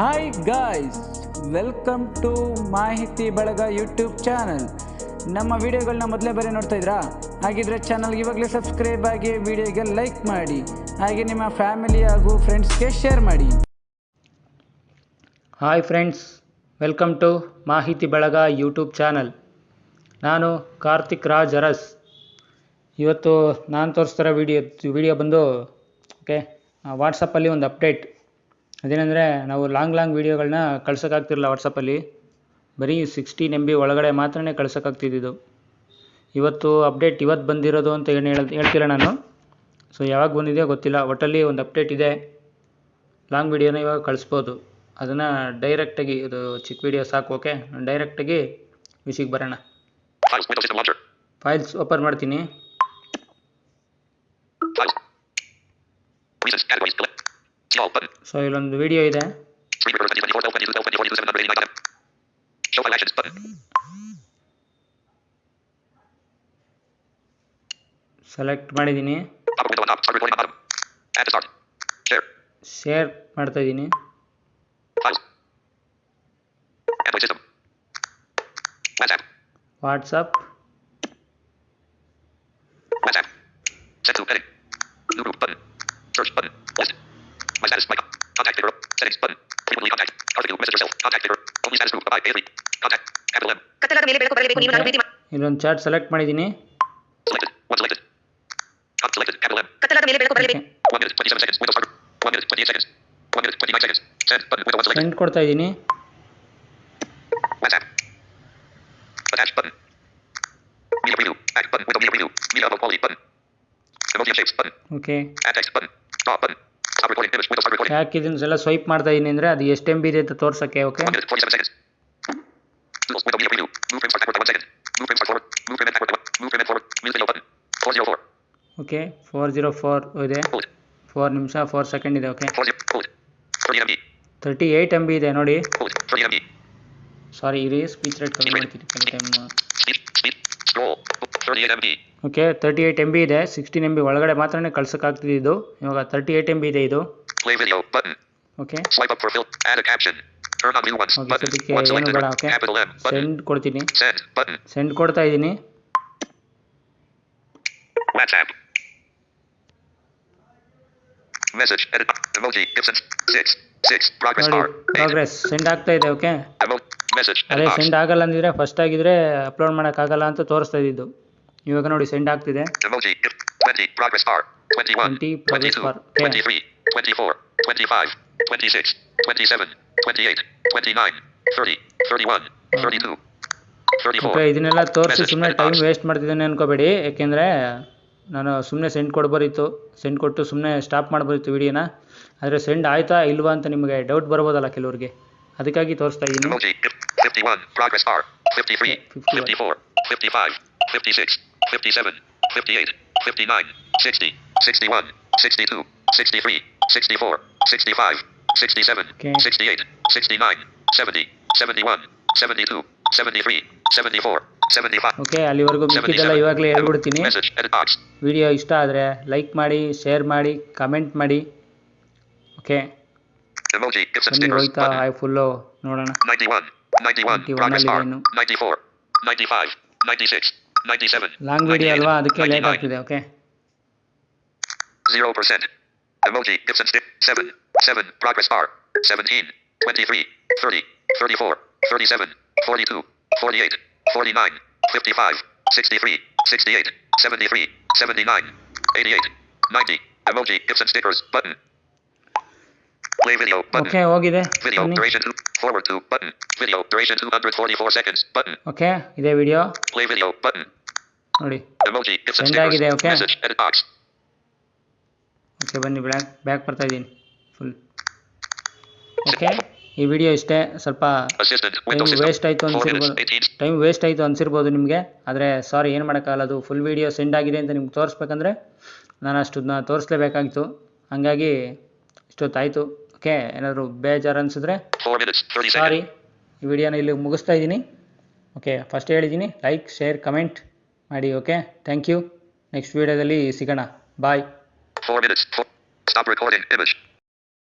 Hi guys welcome to ಮಾಹಿತಿ ಬಳಗ YouTube channel ನಮ್ಮ ವಿಡಿಯೋಗಳನ್ನ ಮೊದಲೇ ಬರೀ ನೋಡ್ತಾ ಇದ್ರಾ? ಹಾಗಿದ್ರೆ ಚಾನಲ್ಗೆ ಇವಾಗಲೇ ಸಬ್ಸ್ಕ್ರೈಬ್ ಆಗಿ ವಿಡಿಯೋಗೆ ಲೈಕ್ ಮಾಡಿ, ಹಾಗೆ ನಿಮ್ಮ ಫ್ಯಾಮಿಲಿ ಹಾಗೂ ಫ್ರೆಂಡ್ಸ್ಗೆ ಶೇರ್ ಮಾಡಿ. Hi friends welcome to Mahiti Balaga YouTube channel ನಾನು ಕಾರ್ತಿಕ್ ರಾಜ್ ಅರಸ್ ಇವತ್ತು ನಾನು ತೋರಿಸ್ತಿರೋ ವಿಡಿಯೋ ವಿಡಿಯೋ ಬಂದು ಓಕೆ ವಾಟ್ಸಪ್ಪಲ್ಲಿ ಒಂದು ಅಪ್ಡೇಟ್ ಅದೇನೆಂದರೆ ನಾವು ಲಾಂಗ್ ಲಾಂಗ್ ವೀಡಿಯೋಗಳನ್ನ ಕಳ್ಸೋಕ್ಕಾಗ್ತಿರಲ್ಲ ವಾಟ್ಸಪ್ಪಲ್ಲಿ ಬರೀ ಸಿಕ್ಸ್ಟೀನ್ ಎಂ ಬಿ ಒಳಗಡೆ ಮಾತ್ರನೇ ಕಳ್ಸೋಕ್ಕಾಗ್ತಿದ್ದಿದ್ದು. ಇವತ್ತು ಅಪ್ಡೇಟ್ ಇವತ್ತು ಬಂದಿರೋದು ಅಂತ ಏನು ಹೇಳ ಹೇಳ್ತಿಲ್ಲ ನಾನು. ಸೊ ಯಾವಾಗ ಬಂದಿದೆಯೋ ಗೊತ್ತಿಲ್ಲ. ಒಟ್ಟಲ್ಲಿ ಒಂದು ಅಪ್ಡೇಟ್ ಇದೆ. ಲಾಂಗ್ ವೀಡಿಯೋನ ಇವಾಗ ಕಳಿಸ್ಬೋದು. ಅದನ್ನು ಡೈರೆಕ್ಟಾಗಿ ಇದು ಚಿಕ್ಕ ವೀಡಿಯೋ ಸಾಕು ಓಕೆ ಡೈರೆಕ್ಟಾಗಿ ವಿಷಯಕ್ಕೆ ಬರೋಣ. ಫೈಲ್ಸ್ ಓಪನ್ ಮಾಡ್ತೀನಿ. So ಇಲ್ಲೊಂದು ವಿಡಿಯೋ ಇದೆ ಸೆಲೆಕ್ಟ್ ಮಾಡಿದ್ದೀನಿ. ಶೇರ್ ಮಾಡ್ತಾ ಇದ್ದೀನಿ WhatsApp set to correct YouTube Status. My contact figure. Settings button. Frequently contact. Article. Message yourself. Contact figure. Only status group. Bye. Bailey. Contact. Capital M. ಕತ್ತಲಾದ ಮೇಲೆ ಬೆಳಕು ಬರಬೇಕು ನೀವು ನಾನು ಪ್ರೀತಿ ಇಲ್ಲೊಂದು ಚಾರ್ಟ್ ಸೆಲೆಕ್ಟ್ ಮಾಡಿದ್ದೀನಿ Selected. One selected. Con selected. Capital M. ಕತ್ತಲಾದ ಮೇಲೆ ಬೆಳಕು ಬರಬೇಕು One minute, 27 seconds. Windows start. One minute, 28 seconds. One minute, 29 seconds. Send button. Window one selected. Send ಕೊಡ್ತಾ ಇದ್ದೀನಿ WhatsApp. Attach button. Media preview. Back button. Window media preview. Media upload quality button. Emoji shapes button. Okay Add text button. Stop button. ಯಾಕೆ ಇದನ್ನ swipe ಮಾಡ್ತಾ ಇದೀನಿ ಅಂದ್ರೆ ಅದು ಎಷ್ಟು MB ಇದೆ ಅಂತ ತೋರ್ಸಕ್ಕೆ okay okay four zero four ಇದೆ. ಫೋರ್ ನಿಮಿಷ ಫೋರ್ ಸೆಕೆಂಡ್ ಇದೆ okay thirty eight M B ಇದೆ, ನೋಡಿ. ಸಾರಿ ಇರಿ ಸ್ಪೀಚ್ ರೇಟ್ ಕಮ್ಮಿ ಮಾಡ್ತೀನಿ okay thirty eight M B ಇದೆ. ಸಿಕ್ಸ್ಟೀನ್ ಎಂ ಬಿ ಒಳಗಡೆ ಮಾತ್ರ ಕಳ್ಸಕ್ಕಾಗ್ತಿದೆ ಇದು. ಇವಾಗ ತರ್ಟಿ ಏಟ್ ಎಂ ಬಿ ಇದೆ. ಇದು ಸೆಂಡ್ ಕೊಡ್ತಾ ಇದೀನಿ message progress bar progress send ಆಗ್ತಾ ಇದೆ ಓಕೆ ಅರೇ ಸೆಂಡ್ ಆಗಲ್ಲ ಅಂದಿದ್ರೆ ಫಸ್ಟ್ ಆಗಿದ್ರೆ ಅಪ್ಲೋಡ್ ಮಾಡಕ್ಕಾಗಲ್ಲ ಅಂತ ತೋರಿಸ್ತಾ ಇದ್ದಿದ್ದು. ಇವಾಗ ನೋಡಿ ಸೆಂಡ್ ಆಗ್ತಿದೆ Emoji. Gif. 20. Progress bar. 21. 22. 23. 24. 25. 26. 27. 28. 29. 30. 31. 32. 34. Okay ಇದನ್ನೆಲ್ಲ ತೋರಿಸಿ ಸುಮ್ಮನೆ ಟೈಮ್ ವೇಸ್ಟ್ ಮಾಡ್ತಿದ್ದೇನೆ ಅನ್ಕೋಬೇಡಿ ಯಾಕೆಂದರೆ ನಾನು ಸುಮ್ಮನೆ ಸೆಂಡ್ ಕೊಡ್ಬರಿತ್ತು ಸೆಂಡ್ ಕೊಟ್ಟು ಸುಮ್ಮನೆ ಸ್ಟಾಪ್ ಮಾಡ್ಬೋದಿತ್ತು ವಿಡಿಯೋನ ಆದರೆ ಸೆಂಡ್ ಆಯ್ತಾ ಇಲ್ವಾ ಅಂತ ನಿಮಗೆ ಡೌಟ್ ಬರ್ಬೋದಲ್ಲ ಕೆಲವ್ರಿಗೆ ಅದಕ್ಕಾಗಿ ತೋರಿಸ್ತಾ ಇದ್ದೀನಿ Emoji. Gif. 51. Progress bar. 53. 51. 54. 55. 56. 57. 58. 59. 60. 61. 62. 63. 64. 65. 67. Okay. 68. 69. 70. 71. 72. 73. 74. 75. Okay ಅಲ್ಲಿವರೆಗೂ ಮಿಕ್ಕಿದ್ದೆಲ್ಲ 77. ಇವಾಗಲೇ ಹೇಳ್ಬಿಡ್ತೀನಿ. ವಿಡಿಯೋ ಇಷ್ಟ ಆದರೆ ಲೈಕ್ ಮಾಡಿ ಶೇರ್ ಮಾಡಿ ಕಮೆಂಟ್ ಮಾಡಿ ಓಕೆ. ಹೋಯ್ತಾ. ಆಯ್ ಫುಲ್ಲು ನೋಡೋಣ 91. 91. 91 Progress bar. ಅಲ್ಲಿದೇನು? 94. 95. 96. 97. ಲಾಂಗ್ ವಿಡಿಯೋ 98, ಅಲ್ವಾ ಅದಕ್ಕೆ ಲೇಟ್ 99. ಆಗ್ತಿದೆ okay Zero percent. Emoji. Gibson stick. Seven. Seven. Progress bar. Seventeen. Twenty-three. Thirty. Thirty-four. Thirty-seven. Forty-two. Forty-eight. Forty-nine. Fifty-five. Sixty-three. Sixty-eight. Seventy-three. Seventy-nine. Eighty-eight. Ninety. Emoji. Gibson stickers. Button. Play video. Button. Okay ಹೋಗಿದೆ Video ಬನ್ನಿ duration two. Forward to Button. Video duration two hundred forty-four seconds. Button. Okay, ಇದೇ video Play video. Button. ನೋಡಿ Emoji. Send. ಆಗಿದೆ, okay? Message. Edit box. Okay ಬನ್ನಿ back back ಬರ್ತಾ ಇದ್ದೀನಿ full okay ಈ video ಇಷ್ಟೇ ಸ್ವಲ್ಪ. ವೇಸ್ಟ್ ಆಯಿತು. ಅನ್ಸಿರ್ಬೋದು. ಟೈಮ್ ವೇಸ್ಟ್ ಆಯಿತು ಅನ್ಸಿರ್ಬೋದು ನಿಮಗೆ ಆದರೆ ಸಾರಿ ಏನು ಮಾಡೋಕ್ಕಾಗಲ್ಲ ಅದು ಫುಲ್ ವಿಡಿಯೋ ಸೆಂಡ್ ಆಗಿದೆ ಅಂತ ನಿಮ್ಗೆ ತೋರಿಸ್ಬೇಕಂದ್ರೆ ನಾನು ಅಷ್ಟನ್ನ ತೋರಿಸ್ಲೇಬೇಕಾಗಿತ್ತು ಹಾಗಾಗಿ ಇಷ್ಟೊತ್ತಾಯಿತು ಓಕೆ ಏನಾದರೂ ಬೇಜಾರು ಅನಿಸಿದ್ರೆ. ಸಾರಿ ಈ ವಿಡಿಯೋನ ಇಲ್ಲಿ ಮುಗಿಸ್ತಾ ಇದ್ದೀನಿ. ಓಕೆ ಫಸ್ಟ್ ಹೇಳಿದ್ದೀನಿ ಲೈಕ್ ಶೇರ್ ಕಮೆಂಟ್ ಮಾಡಿ ಓಕೆ ಥ್ಯಾಂಕ್ ಯು ನೆಕ್ಸ್ಟ್ ವಿಡಿಯೋದಲ್ಲಿ ಸಿಗೋಣ. ಬಾಯ್